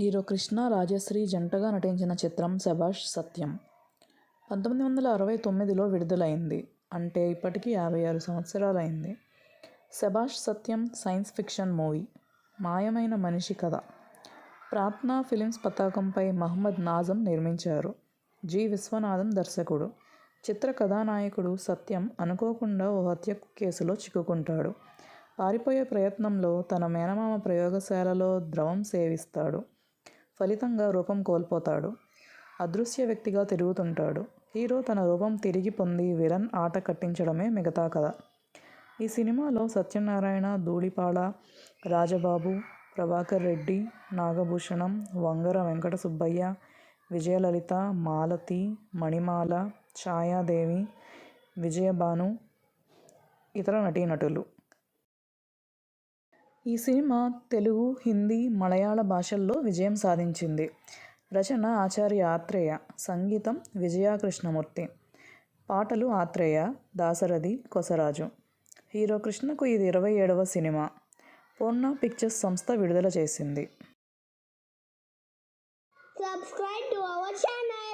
Hero Krishna Rajshri జంటగా నటించిన చిత్రం శభాష్ సత్యం. పంతొమ్మిది వందల అరవై తొమ్మిదిలో విడుదలైంది. అంటే ఇప్పటికీ యాభై ఆరు సంవత్సరాలైంది. శభాష్ సత్యం సైన్స్ ఫిక్షన్ మూవీ. మాయమైన మనిషి కథ. ప్రార్థనా ఫిలిమ్స్ పతాకంపై మహమ్మద్ నాజం నిర్మించారు. జి. విశ్వనాథం దర్శకుడు. చిత్ర కథానాయకుడు సత్యం అనుకోకుండా ఓ హత్య కేసులో చిక్కుకుంటాడు. పారిపోయే ప్రయత్నంలో తన మేనమామ ప్రయోగశాలలో ద్రవం సేవిస్తాడు. ఫలితంగా రూపం కోల్పోతాడు. అదృశ్య వ్యక్తిగా తిరుగుతుంటాడు. హీరో తన రూపం తిరిగి పొంది విలన్ ఆట కట్టించడమే మిగతా కథ. ఈ సినిమాలో సత్యనారాయణ ధూళిపాళ రాజబాబు ప్రభాకర్ రెడ్డి నాగభూషణం వంగర వెంకట సుబ్బయ్య విజయలలిత మాలతి మణిమాల ఛాయాదేవి విజయభాను ఇతర నటీనటులు. ఈ సినిమా తెలుగు హిందీ మలయాళ భాషల్లో విజయం సాధించింది. రచన ఆచార్య ఆత్రేయ సంగీతం విజయ కృష్ణమూర్తి పాటలు ఆత్రేయ దాసరథి కొసరాజు. హీరో కృష్ణకు ఇది ఇరవై ఏడవ సినిమా. పూర్ణ పిక్చర్స్ సంస్థ విడుదల చేసింది. Subscribe to our channel